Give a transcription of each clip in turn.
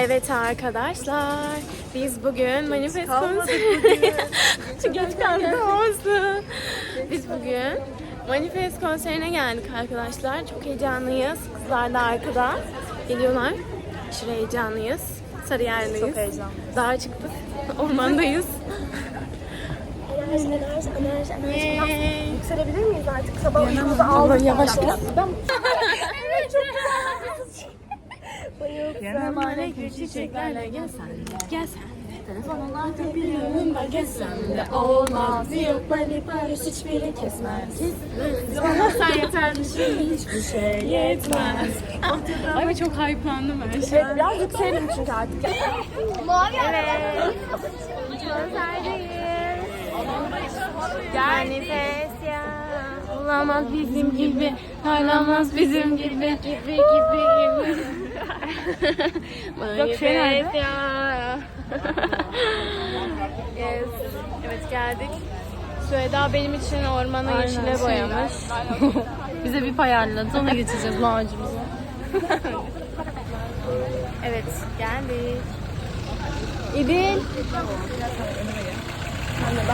Evet arkadaşlar, biz bugün manifest konseri... Geç olsun. Biz bugün manifest konserine geldik arkadaşlar. Çok heyecanlıyız. Kızlar da arkada geliyorlar. Aşırı heyecanlıyız. Sarıyer'deyiz. Çok heyecanlı. Dağa çıktık. Ormandayız. Enerji, enerji, enerji, enerji. Yükselebilir miyiz artık? Sabah uykumuzu aldık. Yavaş biraz. Ben... evet çok güzel. Bayıldım. Yanıma ne gül çiçeklerle gel sen de, gel sen de. Telefonlarda bir yanımda gezsem de olmaz. Yok beni Paris hiçbiri kesmez. Bana sen yeter şimdi hiçbir şey yetmez. Ay çok hype'landım ben şu an. biraz yükselelim çünkü artık. Mavi Evet. Manifest ya. Olamaz bizim gibi, olamaz bizim gibi, gibi gibi gibi. Manifest şey nerede? ya. yes. Evet geldik. Süheda benim için ormanı yeşile boyamış. Bize bir pay ayarladı. Ona geçeceğiz lağacımıza. Evet geldik. İdil.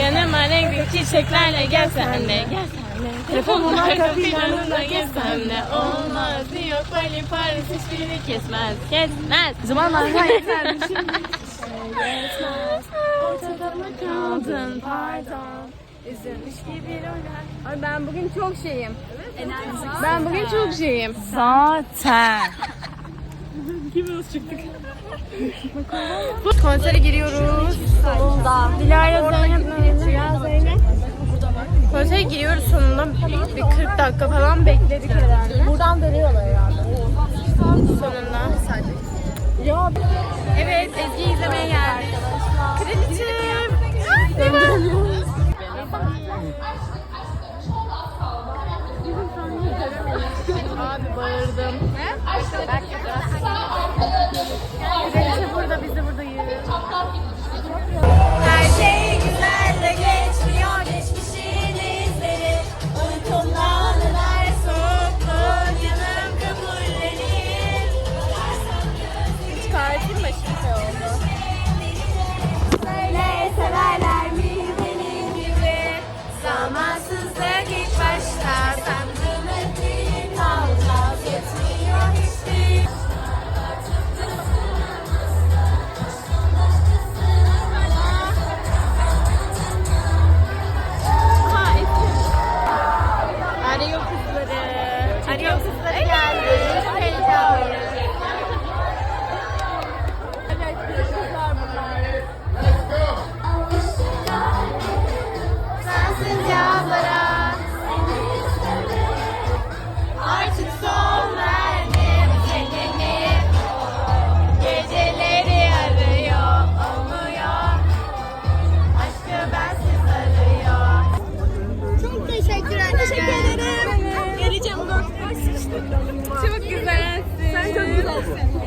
Yanıma renkli çiçeklerle gel sen de gel sen de. Telefonlar planında gel sen de. Olmaz yok Bali Paris hiçbirini kesmez. Kesmez. Zamanlar yeterli şimdi. Ortada mı kaldın pardon. Üzülmüş gibi oynar. Ay ben bugün çok şeyim. Ben bugün çok şeyim. Zaten. Konsere giriyoruz. Sonunda. Dilara Zeynep nerede? Zeynep. Konsere giriyoruz sonunda. Bir 40 dakika falan bekledik herhalde. Buradan dönüyorlar herhalde. Sonunda. Ya. Evet Ezgi izlemeye geldik. Kraliçem. Abi bağırdım. Kraliçe burada, biz de buradayız. Çok teşekkür ederim. Teşekkür Çok güzelsin. Sen çok güzelsin.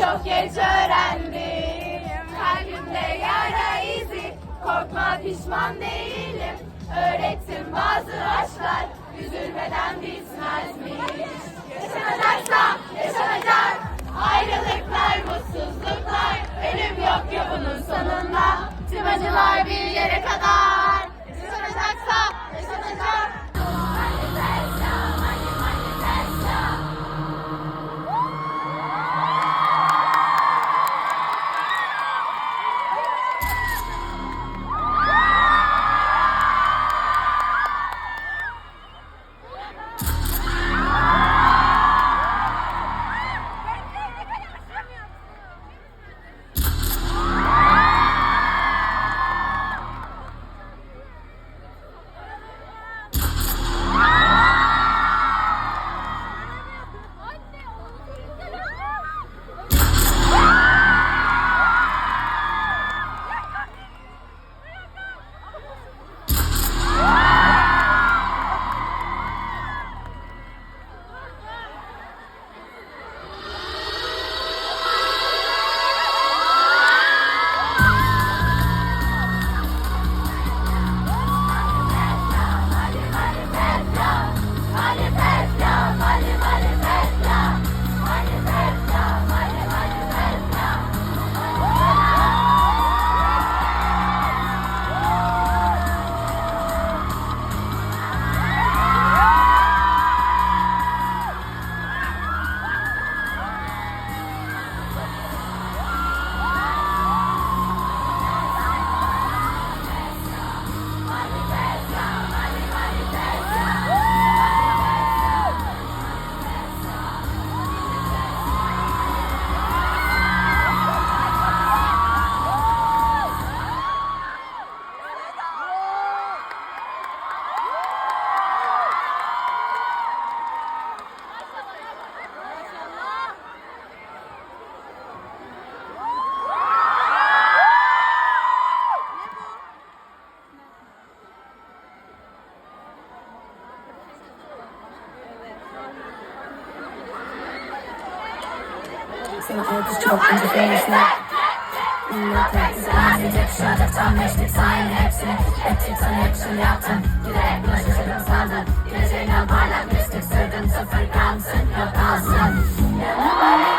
Çok geç öğrendim. Kalbimde yara izi. Korkma pişman değilim. Öğrettim bazı aşklar. Üzülmeden bitmezmiş Yaşanacaksa yaşanacak. Ayrılıklar, mutsuzluklar. Ölüm yok ya bunun sonunda. Tüm acılar bir yere kadar yakışır yaptın Giderek buna şaşırdım sandın Geleceğinden parlak mistik sürdüm Sıfır kalsın yok kalsın Yanıma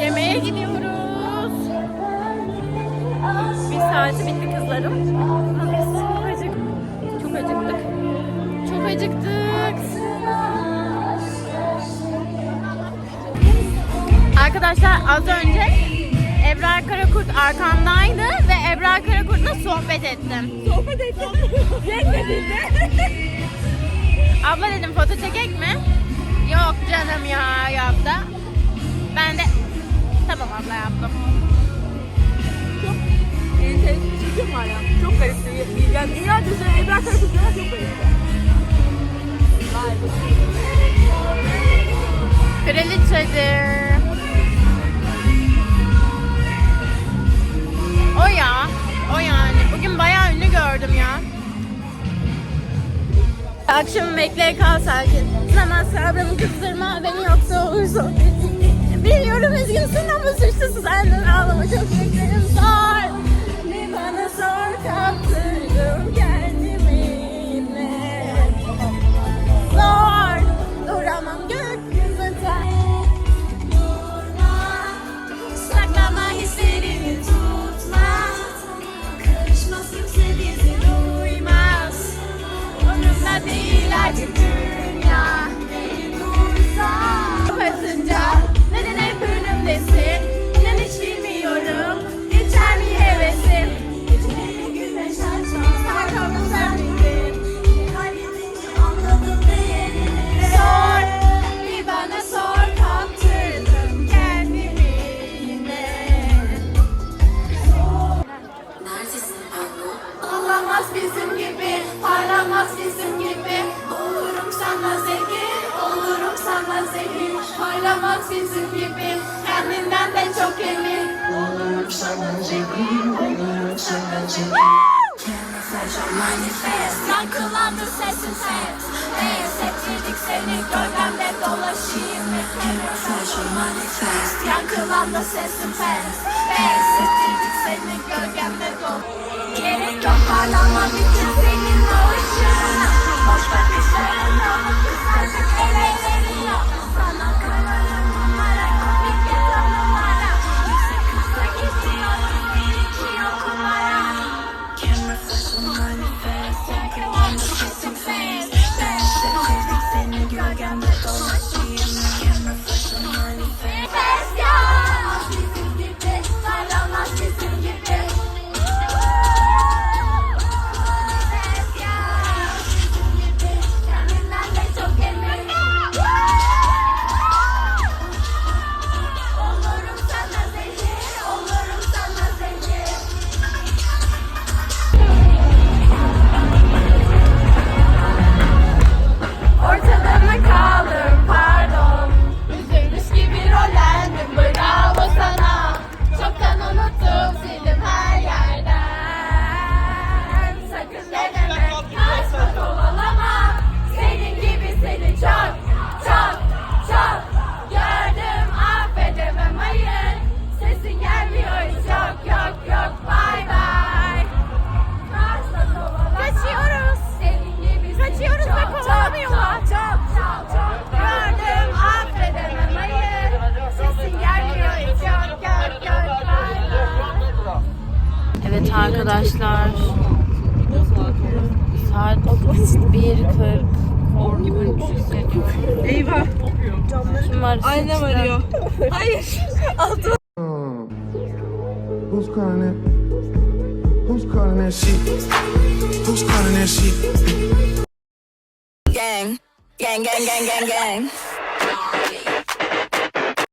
Yemeğe gidiyoruz. Bir saati bitti kızlarım. Çok acık. Çok acıktık. Çok acıktık. Arkadaşlar az önce Ebrar Karakurt arkamdaydı ve Ebrar Karakurt'la sohbet ettim. Sohbet ettim. Abla dedim foto çekek mi? Yok canım ya yaptı. Ben de tamam abla yaptım. Çekim var ya. Çok garipti. Yani dünya düzeni Ebrar Karakurt çok garipti. Akşam bekle kal sakin. Zaman sabrımı kızdırma beni yoksa olursa Biliyorum üzgünsün ama suçlusun senden ağlama çok beklerim. Sor Olamaz bizim gibi, parlamaz bizim gibi. Olurum sana zengin, olurum sana zengin Parlamaz bizim gibi, kendinden de çok emin. Olurum sana zengin, olurum sana zengin Manifest, yankılandı sesin ses. Reis ettirdik seni, gölgemde dolaşayım. Manifest, yankılandı sesin ses Reis ettirdik seni, gölgemde dolaşayım Gerek yok parlama bütün senin o Boş ver kışlarına Kısacık ellerin 1.40 Korku gibi uykusuz hissediyorum. Eyvah. Kim var? Annem arıyor. Hayır. Who's calling that? Who's calling that shit? Who's calling that shit? Gang, gang, gang, gang, gang, gang.